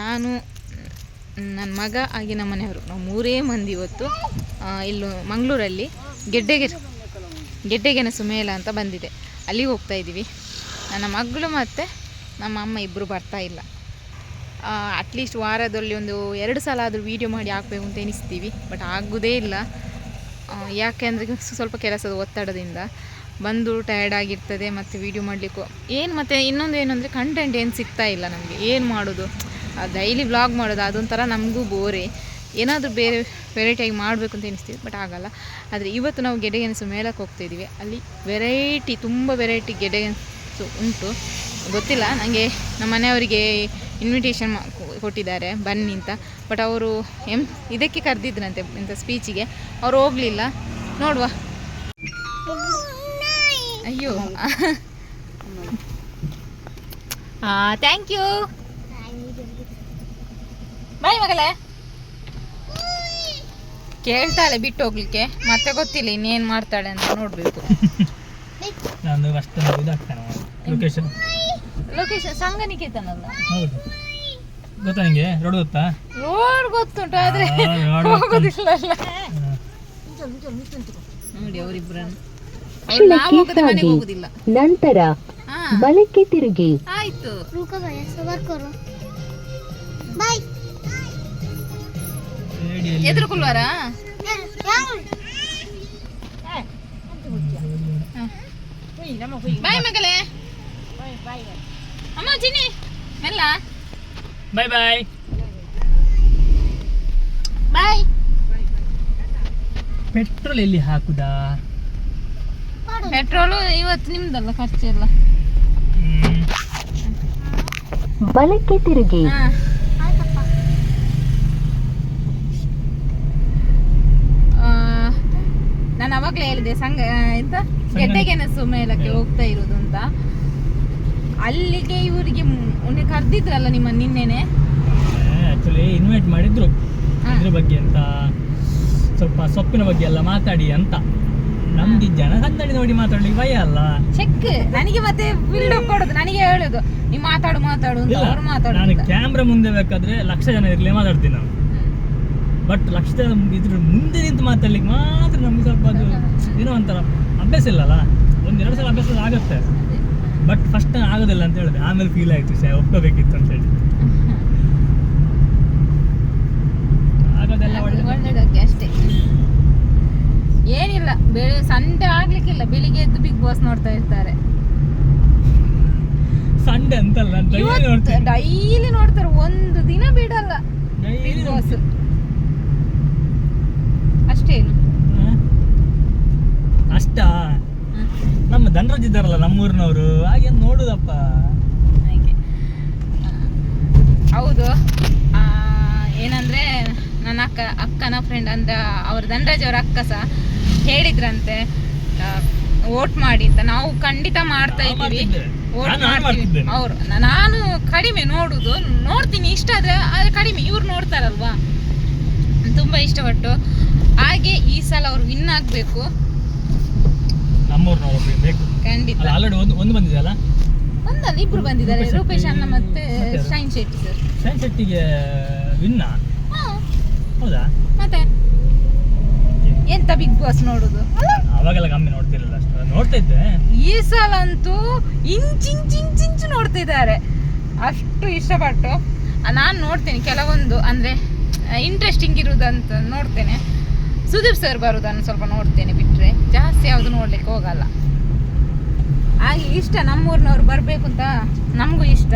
ನಾನು ನನ್ನ ಮಗ ಹಾಗೆ ನಮ್ಮ ಮನೆಯವರು, ನಾವು ಮೂರೇ ಮಂದಿ ಇವತ್ತು ಇಲ್ಲೂ ಮಂಗಳೂರಲ್ಲಿ ಗೆಡ್ಡೆಗೆ ಗೆಡ್ಡೆಗೆಣಸು ಸುಮೇಲ ಅಂತ ಬಂದಿದೆ. ಅಲ್ಲಿಗೆ ಹೋಗ್ತಾ ಇದ್ದೀವಿ. ನನ್ನ ಮಗಳು ಮತ್ತು ನಮ್ಮ ಅಮ್ಮ ಇಬ್ಬರು ಬರ್ತಾ ಇಲ್ಲ. ಅಟ್ಲೀಸ್ಟ್ ವಾರದಲ್ಲಿ ಒಂದು ಎರಡು ಸಲ ಆದರೂ ವೀಡಿಯೋ ಮಾಡಿ ಹಾಕಬೇಕು ಅಂತ ಎನಿಸ್ತೀವಿ ಬಟ್ ಆಗೋದೇ ಇಲ್ಲ. ಯಾಕೆಂದರೆ ಸ್ವಲ್ಪ ಕೆಲಸದ ಒತ್ತಡದಿಂದ ಬಂದು ಟಯರ್ಡ್ ಆಗಿರ್ತದೆ, ಮತ್ತು ವೀಡಿಯೋ ಮಾಡಲಿಕ್ಕೂ, ಏನು ಮತ್ತು ಇನ್ನೊಂದು ಏನು ಅಂದರೆ ಕಂಟೆಂಟ್ ಏನು ಸಿಗ್ತಾ ಇಲ್ಲ ನಮಗೆ, ಏನು ಮಾಡೋದು? ಡೈಲಿ ವ್ಲಾಗ್ ಮಾಡೋದು, ಅದೊಂಥರ ನಮಗೂ ಬೋರೆ. ಏನಾದರೂ ಬೇರೆ ವೆರೈಟಿಯಾಗಿ ಮಾಡಬೇಕು ಅಂತ ಎನಿಸ್ತೀವಿ ಬಟ್ ಆಗಲ್ಲ. ಆದರೆ ಇವತ್ತು ನಾವು ಗೆಡ್ಡೆಗೆಣಸು ಮೇಲಕ್ಕೆ ಹೋಗ್ತಾಯಿದ್ದೀವಿ ಅಲ್ಲಿ ವೆರೈಟಿ ತುಂಬ ವೆರೈಟಿ ಗೆಡ್ಡೆಗೆಣಸು ಉಂಟು. ಗೊತ್ತಿಲ್ಲ ನನಗೆ ನಮ್ಮ ಮನೆಯವರಿಗೆ ಇನ್ವಿಟೇಷನ್ ಕೊಟ್ಟಿದ್ದಾರೆ, ಬನ್ನಿ ಅಂತ. ಬಟ್ ಅವರು ಎಂ ಇದಕ್ಕೆ ಕರೆದಿದ್ರಂತೆ ಇಂಥ ಸ್ಪೀಚಿಗೆ ಅವ್ರು ಹೋಗಲಿಲ್ಲ. ನೋಡುವ. ಅಯ್ಯೋ. ಥ್ಯಾಂಕ್ ಯು ಬಾಯ್ ಮಗಳೇ. ಕೇಳ್ತಾಳೆ ಬಿಟ್ಟು ಹೋಗ್ಲಿಕ್ಕೆ. ಮತ್ತೆ ಗೊತ್ತಿಲ್ಲ ಇನ್ನೇನು ಮಾಡ್ತಾಳೆ ಅಂತ ನೋಡ್ಬೇಕು. ನಾನು ಅಷ್ಟೊಂದು ಇದಾಗ್ತಾನೆ ಲೊಕೇಶನ್ ಲೊಕೇಶನ್ ಸಂಗನಿಕೇತನಲ್ಲ ಹೌದು. ಗೊತ್ತಾ ನಿಂಗೆ? ರೋಡ್ ಗೊತ್ತಾ? ರೋಡ್ ಗೊತ್ತುಂಟು ಆದ್ರೆ ಹೋಗೋದಿಲ್ಲ ಅಲ್ಲ ನೋಡಿ ಅವರಿಬ್ಬರನ್ನು ನಂತರ ಬಲಕ್ಕೆ ತಿರುಗಿ. ಆಯ್ತು. रुको ಎದುರುಕೊಳ್ಳುವಾರಾ ಬಾಯ್ ಮಗಳೇ. ಅಮ್ಮ ಬಾಯ್ ಬಾಯ್. ಬಾಯ್. ಪೆಟ್ರೋಲ್ ಎಲ್ಲಿ ಹಾಕುದಾ? ಪೆಟ್ರೋಲು ಇವತ್ತು ನಿಮ್ದಲ್ಲ ಖರ್ಚೆಲ್ಲ. ಬಲಕ್ಕೆ ತಿರುಗಿ. ಅವಾಗಲೇ ಹೇಳಿದೆ ಸಂಘ ಎಂತ? ಗೆಡ್ಡೆಗೆಣಸು ಮೇಲಕ್ಕೆ ಹೋಗ್ತಾ ಇರೋದು ಅಂತ. ಅಲ್ಲಿಗೆ ಇವರಿಗೆ ಮೊನ್ನೆ ಕರ್ದಿದ್ರಲ್ಲ ನಿಮ್ಮ ನಿನ್ನೆನೆ? ಆಕ್ಚುಲಿ ಇನ್ವೈಟ್ ಮಾಡಿದ್ರು. ಇದ್ರ ಬಗ್ಗೆ ಅಂತ ಸ್ವಲ್ಪ ಸೊಪ್ಪಿನ ಬಗ್ಗೆ ಎಲ್ಲ ಮಾತಾಡಿ ಅಂತ. ನಮ್ಗೆ ಜನಸಂದಣಿ ನೋಡಿ ಮಾತಾಡ್ಲಿಕ್ಕೆ ಭಯ ಅಲ್ಲ. ಚೆಕ್ ನನಗೆ ಮತ್ತೆ ಬಿಲ್ಡ್ ಕೊಡೋದು ನನಗೆ ಹೇಳೋದು. ನೀವು ಮಾತಾಡು ಮಾತಾಡು ಅಂತ ಅವ್ರು ಮಾತಾಡು ನಾನು ಕ್ಯಾಮ್ರಾ ಮುಂದೆ ಬೇಕಾದ್ರೆ ಲಕ್ಷ ಜನ ಇರ್ಲಿ ಮಾತಾಡ್ತೀನಿ ನಾನು. ಬಟ್ ಲಕ್ಷ ಜನ ಇದ್ರ ಮುಂದೆ ನಿಂತು ಮಾತಾಡ್ಲಿಕ್ಕೆ ಮಾತ್ರ ನಮ್ಗೆ ಸ್ವಲ್ಪ ಅದು ಏನೋ ಒಂಥರ ಅಭ್ಯಾಸ ಇಲ್ಲಲ್ಲ? ಒಂದೆರಡು ಸಲ ಅಭ್ಯಾಸ ಆಗುತ್ತೆ. ಬಟ್ ಫಸ್ಟ್ ಆಗೋದಿಲ್ಲ ಅಂತ ಹೇಳಿದೆ. ಆಮೇಲೆ ಫೀಲ್ ಆಯ್ತು ಸೇ ಒಪ್ಕೋಬೇಕಿತ್ತು ಅಂತ ಹೇಳಿ. ಆಗೋದೆಲ್ಲ ಒಳ್ಳೆ ಅಷ್ಟೇ. ಏನಿಲ್ಲ ಬೆಳೆ ಸಂಡೆ ಆಗ್ಲಿಕ್ಕಿಲ್ಲ. ಬೆಳಿಗ್ಗೆ ಎದ್ದು ಬಿಗ್ ಬಾಸ್ ನೋಡ್ತಾ ಇರ್ತಾರೆ. ಸಂಡೆ ಅಂತಲ್ಲ ಡೈಲಿ ಡೈಲಿ ನೋಡ್ತಾರೆ. ಒಂದು ದಿನ ಬಿಡಲ್ಲ. Big boss. ಅಷ್ಟೇನು? ಅಷ್ಟಾ? ನಮ್ಮ ಧನರಾಜ್ ಇದ್ದಾರಲ್ಲ ನಮ್ಮೂರಿನವರು ಹಾಗೆ ನೋಡುದಪ್ಪ. ಹಾಗೆ. ಹೌದು. ಆ, ಏನಂದ್ರೆ ನನ್ನ ಅಕ್ಕ ಅಕ್ಕನ ಫ್ರೆಂಡ್ ಅಂದ್ರೆ ಅವ್ರ ಧನರಾಜ್ ಅವ್ರ ಅಕ್ಕ ಸಹ ಹೇಳಿದ್ರಂತೆ. ವೋಟ್ ಮಾಡಿ ಅಂತ. ನಾವು ಖಂಡಿತ ಮಾಡ್ತಾ ಇದ್ದೀವಿ. ವೋಟ್ ಮಾಡ್ತೀವಿ. ಅವ್ರು ನಾನು ಕಡಿಮೆ ನೋಡುದು ನೋಡ್ತೀನಿ. ಇಷ್ಟ ಆದ್ರೆ ಆದ್ರೆ ಕಡಿಮೆ. ಇವ್ರು ನೋಡ್ತಾರಲ್ವಾ? ತುಂಬಾ ಇಷ್ಟಪಟ್ಟು. ಹಾಗೆ ಈ ಸಲ ಅವ್ರು ವಿನ್ ಆಗ್ಬೇಕು. ನಮ್ಮೂರಿನವರು ಬೇಕು ಖಂಡಿತ. ಆಲ್ರೆಡಿ ಒಂದು ಒಂದು ಬಂದಿದೆಯಲ್ಲ ಒಂದಲ್ಲ ಇಬ್ರು ಬಂದಿದ್ದಾರೆ. ರೂಪೇಶ್ ಅಣ್ಣ ಮತ್ತೆ ಶೈನ್ ಶೆಟ್ಟಿ ಸರ್ ಶೈನ್ ಶೆಟ್ಟಿಗೆ ವಿನ್ನ ಹೌದಾ? ಮತ್ತೆ? ಎಂತ ಬಿಗ್ ಬಾಸ್ ನೋಡುದು? ಅವಾಗೆಲ್ಲ ಕಮ್ಮಿ ನೋಡ್ತಿರ್ಲಿಲ್ಲ ಅಷ್ಟು. ನೋಡ್ತಾ ಇದ್ದೆ. ಈ ಸಲ ಅಂತೂ ಇಂಚಿಂಚಿಂಚಿಂಚು ಇಂಚ್ ಇಂಚ್ ಇಂಚ್ ನೋಡ್ತಿದ್ದಾರೆ ಅಷ್ಟು ಇಷ್ಟಪಟ್ಟು. ನಾನು ನೋಡ್ತೇನೆ ಕೆಲವೊಂದು ಅಂದ್ರೆ ಇಂಟ್ರೆಸ್ಟಿಂಗ್ ಇರುವುದಂತ ನೋಡ್ತೇನೆ. ಸುದೀಪ್ ಸರ್ ಬರೋದನ್ನು ಸ್ವಲ್ಪ ನೋಡ್ತೇನೆ ಬಿಟ್ಟರೆ ಜಾಸ್ತಿ ಯಾವುದು ನೋಡ್ಲಿಕ್ಕೆ ಹೋಗಲ್ಲ. ಹಾಗೆ ಇಷ್ಟ ನಮ್ಮೂರಿನವ್ರು ಬರಬೇಕು ಅಂತ ನಮಗೂ ಇಷ್ಟ.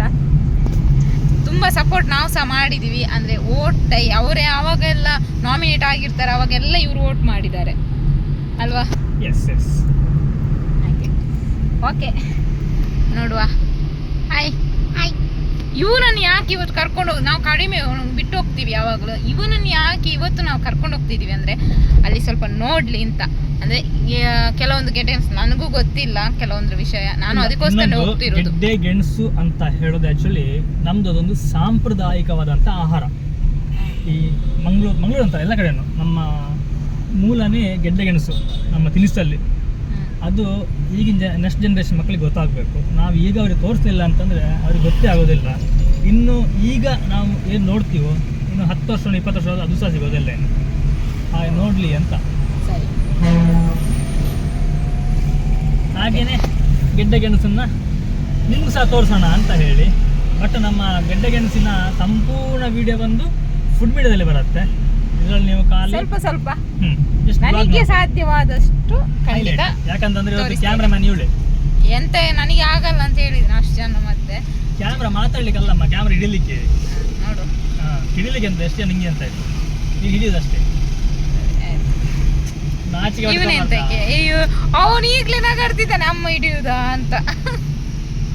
ತುಂಬ ಸಪೋರ್ಟ್ ನಾವು ಸಹ ಮಾಡಿದ್ದೀವಿ ಅಂದರೆ ಓಟ್ ಅವರೇ ಅವಾಗೆಲ್ಲ ನಾಮಿನೇಟ್ ಆಗಿರ್ತಾರೆ ಅವಾಗೆಲ್ಲ ಇವರು ಓಟ್ ಮಾಡಿದ್ದಾರೆ. ಅಲ್ವಾ? ಎಸ್ ಎಸ್ ಓಕೆ ನೋಡುವ. ಹಾಯ್ ಇವನನ್ನು ಯಾಕೆ ಇವತ್ತು ಕರ್ಕೊಂಡು ನಾವು ಕಡಿಮೆ ಬಿಟ್ಟು ಹೋಗ್ತೀವಿ ಯಾವಾಗಲೂ. ಇವನನ್ನು ಯಾಕೆ ಇವತ್ತು ನಾವು ಕರ್ಕೊಂಡು ಹೋಗ್ತಿದ್ದೀವಿ ಅಂದರೆ ಅಲ್ಲಿ ಸ್ವಲ್ಪ ನೋಡಲಿ ಅಂತ. ಅಂದರೆ ಕೆಲವೊಂದು ಗೆಟೆನ್ಸ್ ನನಗೂ ಗೊತ್ತಿಲ್ಲ ಕೆಲವೊಂದು ವಿಷಯ. ನಾನು ಅದಕ್ಕೋಸ್ಕರ ಹೋಗ್ತಿರೋದು. ಗೆಡ್ಡೆ ಗೆಣಸು ಅಂತ ಹೇಳೋದು ಆ್ಯಕ್ಚುಲಿ ನಮ್ದು ಅದೊಂದು ಸಾಂಪ್ರದಾಯಿಕವಾದಂಥ ಆಹಾರ. ಈ ಮಂಗಳೂರು ಮಂಗಳೂರು ಅಂತ ಎಲ್ಲ ಕಡೆಯೂ ನಮ್ಮ ಮೂಲನೇ ಗೆಡ್ಡೆ ಗೆಣಸು ನಮ್ಮ ತಿನಿಸಲ್ಲಿ. ಅದು ಈಗಿನ ಜ ನೆಕ್ಸ್ಟ್ ಜನ್ರೇಷನ್ ಮಕ್ಕಳಿಗೆ ಗೊತ್ತಾಗಬೇಕು. ನಾವು ಈಗ ಅವ್ರಿಗೆ ತೋರಿಸಲಿಲ್ಲ ಅಂತಂದರೆ ಅವ್ರಿಗೆ ಗೊತ್ತೇ ಆಗೋದಿಲ್ಲ. ಇನ್ನು ಈಗ ನಾವು ಏನು ನೋಡ್ತೀವೋ ಇನ್ನು ಹತ್ತು ವರ್ಷ ಇಪ್ಪತ್ತು ವರ್ಷ ಅದು ಸಹ ಸಿಗೋದಿಲ್ಲ ಏನು ಹಾಗೆ ನೋಡಲಿ ಅಂತ. ಹಾಗೇನೆ ಗೆಡ್ಡೆ ಗೆಣಸನ್ನ ನಿಮ್ಗೆ ಸಹ ತೋರಿಸೋಣ ಅಂತ ಹೇಳಿ. ಬಟ್ ನಮ್ಮ ಗೆಡ್ಡೆ ಗೆಣಸಿನ ಸಂಪೂರ್ಣ ವಿಡಿಯೋ ಬಂದು ಫುಡ್ ಮೀಡಿಯಾದಲ್ಲಿ ಬರುತ್ತೆ. ಇದರಲ್ಲಿ ನೀವು ಸ್ವಲ್ಪ ಸ್ವಲ್ಪ. ಹ್ಮ್, ನನಗೆ. ಸಾಧ್ಯವಾದಷ್ಟು Highlight. ಯಾಕಂತಂದ್ರೆ ಇವತ್ತು ತೋರಿಸ್ತೇನೆ. ಕ್ಯಾಮ್ರಾಮನ್ ಇವಳೆ. ಎಂತ ನನಗೆ ಆಗಲ್ಲ ಅಂತ ಹೇಳಿದ್ರು ಅಷ್ಟು ಜನ ಮತ್ತೆ. ಕ್ಯಾಮ್ರಾ ಮಾತಾಡ್ಲಿಕ್ಕಲ್ಲಮ್ಮ ಕ್ಯಾಮ್ರಾ ಹಿಡಿಲಿಕ್ಕೆ. ನೋಡು. ಹಾ ಹಿಡಿಲಿಕ್ಕೆ ಅಂತ ಎಷ್ಟೇ ನಿಂಗೆ ಅಂತ ಆಯ್ತು ಈಗ ಹಿಡಿಯೋದಷ್ಟೇ. ನಾಚಿಕೆ ಇವನೇ ಎಂತಕ್ಕೆ ಅಯ್ಯೋ ಅವನು ಈಗಲೇ ನಗಾಡ್ತಿದ್ದಾನೆ ಅಮ್ಮ ಹಿಡಿಯುದಾ ಅಂತ.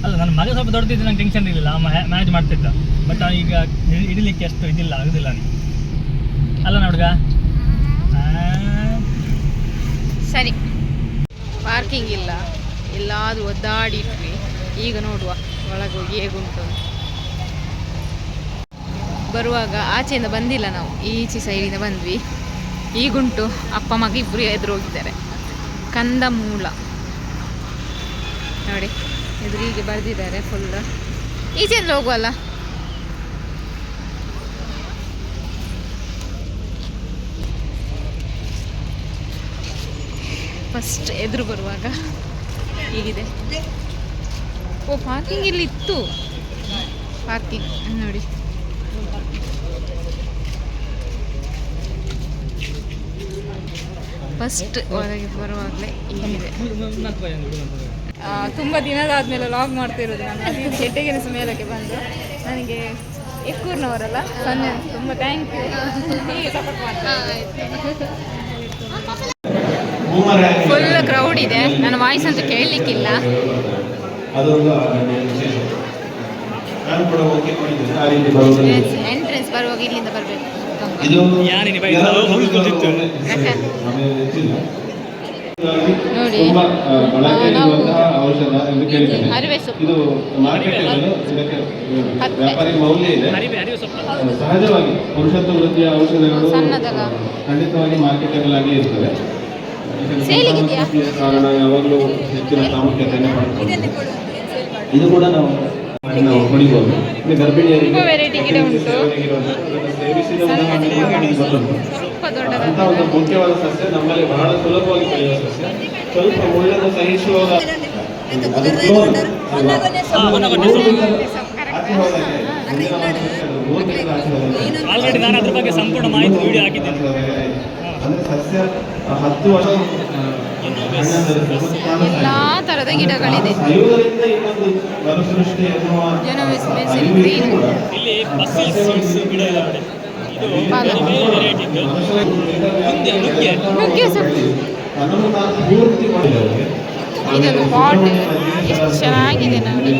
ಅಲ್ಲ ನನ್ನ ಮಗ ಸ್ವಲ್ಪ ದೊಡ್ಡದಿದ್ದು ನಂಗೆ ಟೆನ್ಷನ್ ಇರಲಿಲ್ಲ ಅಮ್ಮ ಮ್ಯಾನೇಜ್ ಮಾಡ್ತಿದ್ದ. ಬಟ್ ಈಗ ಹಿಡಿ- ಹಿಡಿಲಿಕ್ಕೆ ಅಷ್ಟು ಇದಿಲ್ಲ ಆಗುದಿಲ್ಲ ನೀ ಅಲ್ಲ ನೋಡ್ಗ ಸರಿ. ಪಾರ್ಕಿಂಗ್ ಇಲ್ಲ. ಎಲ್ಲಾದ್ರೂ ಒದ್ದಾಡಿಟ್ವಿ. ಈಗ ನೋಡುವ ಒಳಗೆ ಹೋಗಿ ಹೇಗುಂಟು. ಬರುವಾಗ ಆಚೆಯಿಂದ ಬಂದಿಲ್ಲ ನಾವು. ಈಚೆ ಸೈಡಿಂದ ಬಂದ್ವಿ. ಈಗುಂಟು ಅಪ್ಪ ಮಗ ಇಬ್ಬರು ಎದುರು ಹೋಗಿದ್ದಾರೆ ಕಂದ ಮೂಲ. ನೋಡಿ, ಎದುರಿಗೆ ಬರೆದಿದ್ದಾರೆ ಫುಲ್ ಈಚೆಯಿಂದ ಹೋಗುವಲ್ಲ ಫಸ್ಟ್ ಎದುರು ಬರುವಾಗ ಹೀಗಿದೆ. ಓ ಪಾರ್ಕಿಂಗ್ ಇಲ್ಲಿ ಇತ್ತು. ಪಾರ್ಕಿಂಗ್ ನೋಡಿ. ಫಸ್ಟ್ ಹೊರಗೆ ಬರುವಾಗಲೇ ಹೀಗಿದೆ. ತುಂಬ ದಿನದಾದ್ಮೇಲೆ ಲಾಗ್ ಮಾಡ್ತಿರೋದು ನಾನು. ಅದು ಸಮಯಕ್ಕೆ ಬಂದು ನನಗೆ ಎಕ್ಕೂರ್ನವರಲ್ಲ ಸೊನ್ನೆ, ತುಂಬ ಥ್ಯಾಂಕ್ ಯು ಫುಲ್ ಕ್ರೌಡ್ ಇದೆ. ನನ್ನ ವಾಯ್ಸ್ ಅಂತೂ ಕೇಳಲಿಕ್ಕಿಲ್ಲ. ಅದೊಂದು ಆಚರಣೆಯ ವಿಶೇಷ. ನಾನು ಕೂಡ ಓಕೆ ಮಾಡಿದ್ದೇನೆ. ಆ ರೀತಿ ಬರುವುದರಿಂದ ಎಂಟ್ರೆನ್ಸ್ ಬರುವಾಗ ಇಲ್ಲಿಂದ ಬರಬೇಕು. ನೋಡಿ. ಅರಿವೆ ಸೊಪ್ಪು. ವ್ಯಾಪಾರಿ ಮೌಲ್ಯ ಇದೆ. ಸಹಜವಾಗಿ ಪುರುಷತ್ವ ವೃತ್ತಿಯ ಔಷಧಗಳು ಖಂಡಿತವಾಗಿ ಖಂಡಿತವಾಗಿ ಮಾರ್ಕೆಟಲ್ಲಿ ಇರ್ತವೆ? ಕಾರಣ ಯಾವಾಗಲೂ ಹೆಚ್ಚಿನ ಪ್ರಾಮುಖ್ಯತೆಯನ್ನು ಪಡೆದುಕೊಂಡಿದೆ ಇದು ಕೂಡ ನಾವು ನಾವು ಗರ್ಭಿಣಿಯರಿಗೆ ಸೇವಿಸಿದ ಅಂತ ಒಂದು ಮುಖ್ಯವಾದ ಸಸ್ಯ ನಮ್ಮಲ್ಲಿ ಬಹಳ ಸುಲಭವಾಗಿ ಬೆಳೆಯುವ ಸಸ್ಯ. ಸ್ವಲ್ಪ ಮುಳ್ಳನ್ನು ಸಹಿಸುವಾಗ ಆಲ್ರೆಡಿ ನಾನು ಅದ್ರ ಬಗ್ಗೆ ಸಂಪೂರ್ಣ ಮಾಹಿತಿ ವಿಡಿಯೋ ಹಾಕಿದ್ದೇನೆ. ಅಂದ್ರೆ ಸಸ್ಯ ಆ, ಹತ್ತು ವರ್ಷ ಎಲ್ಲ ಥರದ ಗಿಡಗಳಿದೆ. ಇದ್ದು pot. ಎಷ್ಟು ಚೆನ್ನಾಗಿದೆ ನೋಡಿ.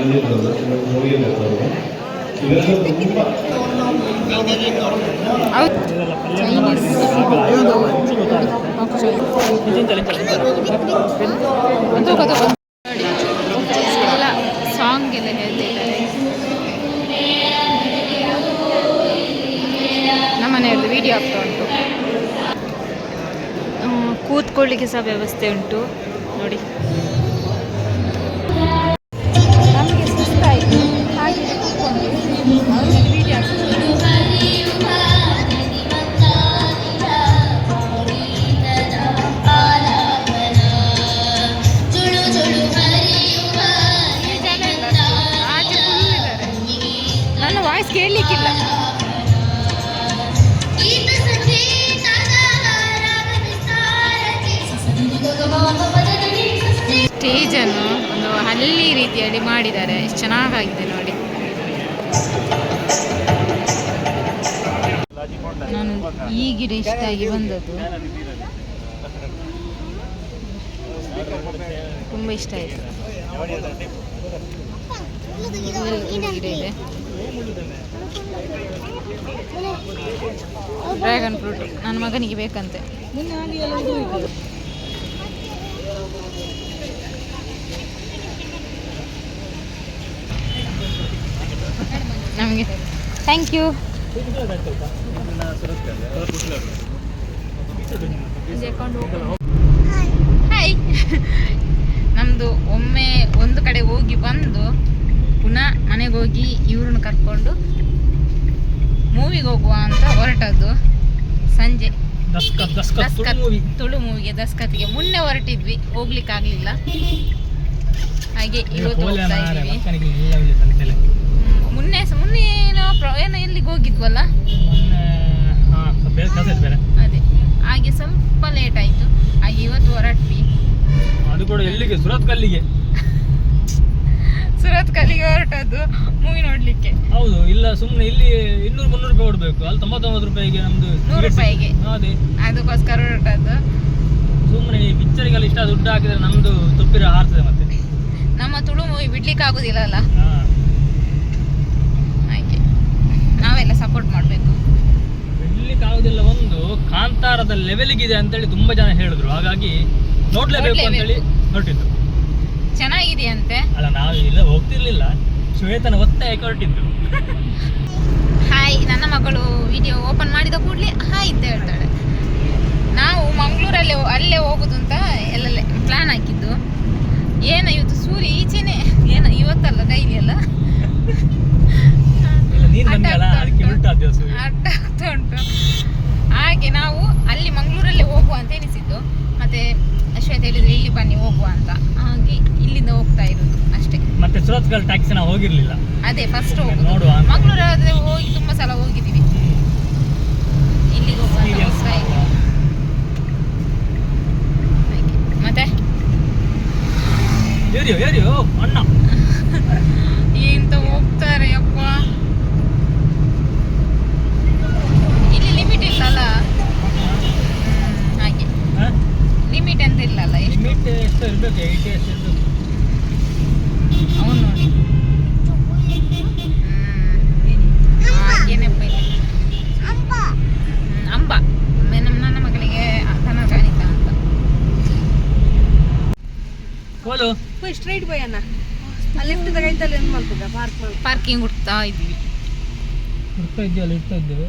ಕಥೆ ಹೇಳ್ತಿದ್ದಾರೆ ನಮ್ಮನೆಯವ್ರದ್ದು ವಿಡಿಯೋ ಆಗ್ತಾ ಉಂಟು. ಕೂತ್ಕೊಳ್ಳಿಕ್ಕೆ ಸಹ ವ್ಯವಸ್ಥೆ ಉಂಟು. ನೋಡಿ. ಸ್ಟೇಜನ್ನು ಒಂದು ಹಳ್ಳಿ ರೀತಿಯಲ್ಲಿ ಮಾಡಿದ್ದಾರೆ. ಎಷ್ಟು ಚೆನ್ನಾಗಾಗಿದೆ ನೋಡಿ. ನಾನು ಈ ಗಿಡ ಇಷ್ಟ ಆಗಿ ಬಂದದ್ದು. ತುಂಬ ಇಷ್ಟ ಆಯಿತು. ಗಿಡ ಇದೆ ಡ್ರ್ಯಾಗನ್ ಫ್ರೂಟ್ ನನ್ನ ಮಗನಿಗೆ ಬೇಕಂತೆ. ನಮಗೆ. ಥ್ಯಾಂಕ್ ಯು ಹಾಯ್ ನಮ್ಮದು ಒಮ್ಮೆ ಒಂದು ಕಡೆ ಹೋಗಿ ಬಂದು ಪುನಃ ಮನೆಗೆ ಹೋಗಿ ಇವ್ರನ್ನ ಕರ್ಕೊಂಡು ಮೂವಿಗೆ ಹೋಗುವ ಅಂತ ಹೊರಟದ್ದು. ಸಂಜೆ. ತುಳು ಮೂವಿ ತುಳು ಮೂವಿಗೆ ದಸ್ಕತ್ಗೆ ಮುನ್ನೆ ಹೊರಟಿದ್ವಿ ಹೋಗ್ಲಿಕ್ಕೆ ಆಗ್ಲಿಲ್ಲ. ಹಾಗೆ ಇವತ್ತು ಹೋಗ್ತಾ ಇದೀವಿ ಮೊನ್ನೆ ಮೊನ್ನೆ ಏನೋ ಏನೋ ಎಲ್ಲಿಗೆ ಹೋಗಿದ್ವಲ್ಲ? ಅದೇ. ಹಾಗೆ ಸ್ವಲ್ಪ ಲೇಟ್ ಆಯ್ತು. ಹಾಗೆ ಇವತ್ತು ಹೊರಟ್ವಿ. ಅದು ಕೂಡ ಎಲ್ಲಿಗೆ? ಸುರತ್ ಕಲ್ಲಿಗೆ ಸುರತ್ ಕಲಿಗೆ ಹೊರಟದ್ದು ಮೂವಿ ನೋಡ್ಲಿಕ್ಕೆ. ಹೌದು ಇಲ್ಲ ಸುಮ್ಮನೆ ಇಲ್ಲಿ ಇನ್ನೂರು ಮುನ್ನೂರು ರೂಪಾಯಿ ಕೊಡಬೇಕು. ಅಲ್ಲಿ ತೊಂಬತ್ತೊಂಬತ್ತು ರೂಪಾಯಿಗೆ ನಮ್ದು ನೂರು ರೂಪಾಯಿಗೆ. ಅದೇ. ಅದಕ್ಕೋಸ್ಕರ ಹೊರಟದ್ದು ಸುಮ್ಮನೆ ಈ ಪಿಕ್ಚರ್ಗೆಲ್ಲ ಇಷ್ಟ ದುಡ್ಡು ಹಾಕಿದ್ರೆ ನಮ್ದು ತುಪ್ಪಿರ ಹಾರ್ತದೆ ಮತ್ತೆ. ನಮ್ಮ ತುಳು ಮೂವಿ ಬಿಡ್ಲಿಕ್ಕೆ ಆಗುದಿಲ್ಲ ಅಲ್ಲ ಹಾ. ಹಾಗೆ. ನಾವೆಲ್ಲ ಸಪೋರ್ಟ್ ಮಾಡಬೇಕು. ಬಿಡ್ಲಿಕ್ಕೆ ಆಗುದಿಲ್ಲ ಒಂದು ಕಾಂತಾರದ ಲೆವೆಲ್ಗಿದೆ ಅಂತೇಳಿ ತುಂಬಾ ಜನ ಹೇಳಿದ್ರು. ಹಾಗಾಗಿ ನೋಡ್ಲೇಬೇಕು ಅಂತೇಳಿ ಹೊರಟಿದ್ದು ಚೆನ್ನಾಗಿದೆಯಂತೆ? ಅಲ್ಲ ನಾವು ಇಲ್ಲ ಹೋಗ್ತಿರ್ಲಿಲ್ಲ. ಶ್ವೇತನ ಒತ್ತಾಯಕ್ಕೆ ಹೊರಟಿದ್ದು. ಹಾಯ್ ನನ್ನ ಮಗಳು ವಿಡಿಯೋ ಓಪನ್ ಮಾಡಿದ ಕೂಡಲೇ ಹಾಯ್ ಅಂತ ಹೇಳ್ತಾಳೆ. ನಾವು ಮಂಗಳೂರಲ್ಲಿ ಅಲ್ಲೇ ಹೋಗುದು ಅಂತ ಎಲ್ಲ ಪ್ಲಾನ್ ಹಾಕಿದ್ದು. ಏನ ಇವತ್ತು ಸೂರ್ಯ ಈಚೆನೆ ಏನ ಇವತ್ತಲ್ಲ ಡೈಲಿ ಅಲ್ಲ? ಅಡ್ಡ ಆಗ್ತಾ ಉಂಟು. ಹಾಗೆ ನಾವು ಅಲ್ಲಿ ಮಂಗಳೂರಲ್ಲಿ ಹೋಗುವ ಅಂತ ಎನಿಸಿದ್ದು ಮತ್ತೆ ಶ್ವೇತ ಹೇಳಿದ್ರು ಇಲ್ಲಿ ಬನ್ನಿ ಹೋಗುವ ಅಂತ. ಹಾಗೆ ಇಲ್ಲಿಂದ ಹೋಗ್ತಾ ಇರೋದು ಅಷ್ಟೇ. ಮತ್ತೆ ಸುರತ್ಕಲ್ ಟ್ಯಾಕ್ಸಿ ನಾವು ಹೋಗಿರ್ಲಿಲ್ಲ. ಅದೇ ಫಸ್ಟ್ ಹೋಗುದು. ನೋಡುವ ಆದ್ರೆ ಹೋಗಿ ತುಂಬಾ ಸಲ ಹೋಗಿದ್ದೀವಿ. ಇಲ್ಲಿಗೆ ಹೋಗುವ ಅಂತ ಹೋಗ್ತಾ ಇದ್ದೀವಿ ಮತ್ತೆ? ಏರಿಯೋ ಏರಿಯೋ ಅಣ್ಣ ಎಂತ ಹೋಗ್ತಾರೆ ಅಪ್ಪ ಇಲ್ಲಿ ಲಿಮಿಟ್ ಇಲ್ಲಲ್ಲ ಹ್ಮ್, ಹಾಗೆ ಲಿಮಿಟ್ ಅಂತ ಇಲ್ಲಲ್ಲ ಎಷ್ಟು ಲಿಮಿಟ್ ಎಷ್ಟು ಇರ್ಬೇಕು ಏಯ್ಟಿ ಎಷ್ಟು ಇರ್ಬೇಕು ಅವನು ನೋಡಿ ಹ್ಮ್. ಹಾಗೇನಪ್ಪ ಇಲ್ಲಿ ಅಪ್ಪ ಹ್ಮ್, ಅಂಬ ಮ- ನಮ್ಮ ನನ್ನ ಮಗಳಿಗೆ ದನ ಕಾಣಿತ ಅಂತ ಕೋಲು ಸ್ಟ್ರೈಟ್ ಬಾಯ್ ಅಣ್ಣ. ಆ ಲೆಫ್ಟ್ ತಗೈತಲ್ಲಿ ಏನು ಮಾಡ್ತದ ಪಾರ್ಕ್ ಮಾಡಿ ಪಾರ್ಕಿಂಗ್ ಹುಡುಕ್ತಾ ಇದ್ದೀವಿ. ಹುಡ್ತಾ ಇದ್ದೀವಲ್ಲ ಇಡ್ತಾ ಇದ್ದೇವೆ.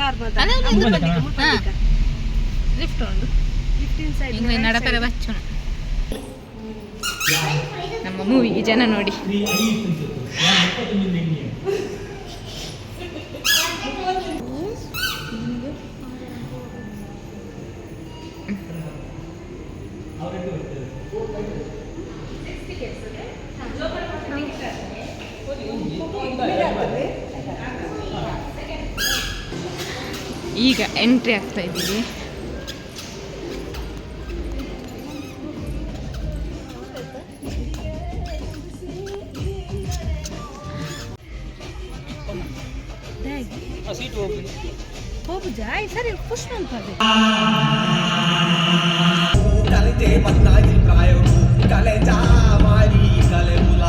ಕಾರ್ ಅದು ಹಾ. ಲಿಫ್ಟ್ ಉಂಟು ಫಿಫ್ಟೀನ್ ಸೈಡ್ ಹಿಂಗೆ ನಡಪೆರ ಬಚ್ಚುನು ನಮ್ಮ ಮೂವಿಗೆ ಜನ ನೋಡಿ. ಈಗ ಎಂಟ್ರಿ ಆಗ್ತಾ ಇದ್ದೀವಿ. ಆ ಸೀಟ್ ಹೋಗಿ ಹೋಗು ಜಾಯ್ ಸರಿ ಪುಷ್ ಮಾಡ್ತಾರೆ ಕಲಿತೆ ಬದಲಾಗಿ ಪ್ರಾಯವು ಕಲೆ ಮಾಡಿ ಕಲೆ ಮುಲ.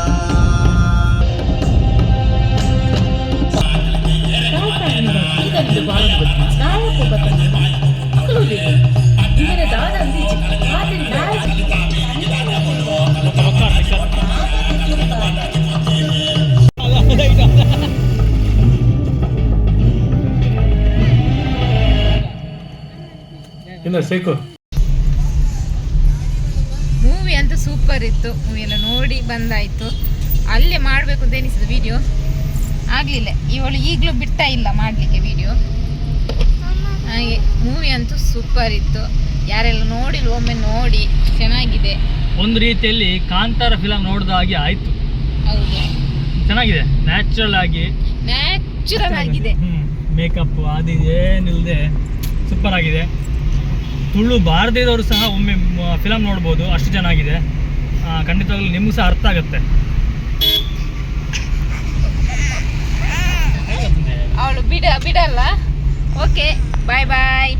ಇಲ್ಲ ಸೂಪರ್ ಇತ್ತು ಮೂವಿ ಎಲ್ಲ ನೋಡಿ ಬಂದಾಯಿತು. ಅಲ್ಲೇ ಮಾಡಬೇಕು ಅಂತ ಎನಿಸಿದ ವಿಡಿಯೋ ಆಗಲಿಲ್ಲ. ಇವಳು ಈಗಲೂ ಬಿಡ್ತಾ ಇಲ್ಲ ಮಾಡಲಿಕ್ಕೆ ವಿಡಿಯೋ ಹಾಗೆ ಮೂವಿ ಅಂತೂ ಸೂಪರ್ ಇತ್ತು. ಯಾರೆಲ್ಲ ನೋಡಿಲ್ಲ ಒಮ್ಮೆ ನೋಡಿ ಚೆನ್ನಾಗಿದೆ. ಒಂದು ರೀತಿಯಲ್ಲಿ ಕಾಂತಾರ ಫಿಲಮ್ ನೋಡಿದ ಹಾಗೆ ಆಯಿತು. ಹೌದು. ಚೆನ್ನಾಗಿದೆ. ನ್ಯಾಚುರಲ್ ಆಗಿ. ನ್ಯಾಚುರಲ್ ಆಗಿದೆ. ಮೇಕಪ್ ಅದು ಏನಿಲ್ಲದೆ ಸೂಪರ್ ಆಗಿದೆ. ತುಳು ಬಾರದಿರೋರು ಸಹ ಒಮ್ಮೆ ಫಿಲಮ್ ನೋಡ್ಬೋದು. ಅಷ್ಟು ಚೆನ್ನಾಗಿದೆ. ಖಂಡಿತವಾಗ್ಲೂ ನಿಮಗೂ ಸಹ ಅರ್ಥ ಆಗುತ್ತೆ. ಅವಳು ಬಿಡ ಬಿಡಲ್ಲ? ಓಕೆ ಬಾಯ್ ಬಾಯ್